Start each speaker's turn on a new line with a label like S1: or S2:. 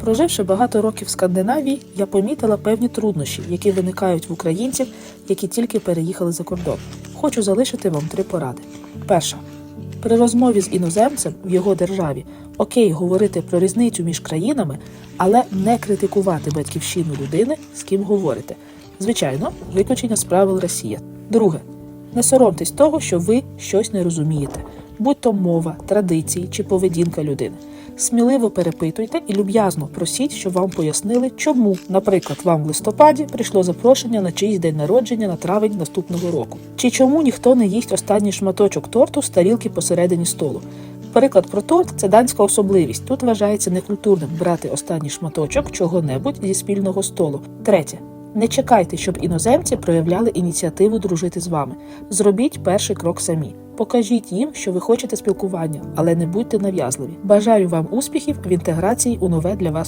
S1: Проживши багато років в Скандинавії, я помітила певні труднощі, які виникають в українців, які тільки переїхали за кордон. Хочу залишити вам три поради. Перша. При розмові з іноземцем в його державі окей говорити про різницю між країнами, але не критикувати батьківщину людини, з ким говорите. Звичайно, виключення з правил Росія. Друге. Не соромтесь того, що ви щось не розумієте, будь то мова, традиції чи поведінка людини. Сміливо перепитуйте і люб'язно просіть, щоб вам пояснили, чому, наприклад, вам в листопаді прийшло запрошення на чийсь день народження на травень наступного року, чи чому ніхто не їсть останній шматочок торту з тарілки посередині столу. Приклад про торт це данська особливість. Тут вважається некультурним брати останній шматочок чого-небудь зі спільного столу. Третє. Не чекайте, щоб іноземці проявляли ініціативу дружити з вами. Зробіть перший крок самі. Покажіть їм, що ви хочете спілкування, але не будьте нав'язливі. Бажаю вам успіхів в інтеграції у нове для вас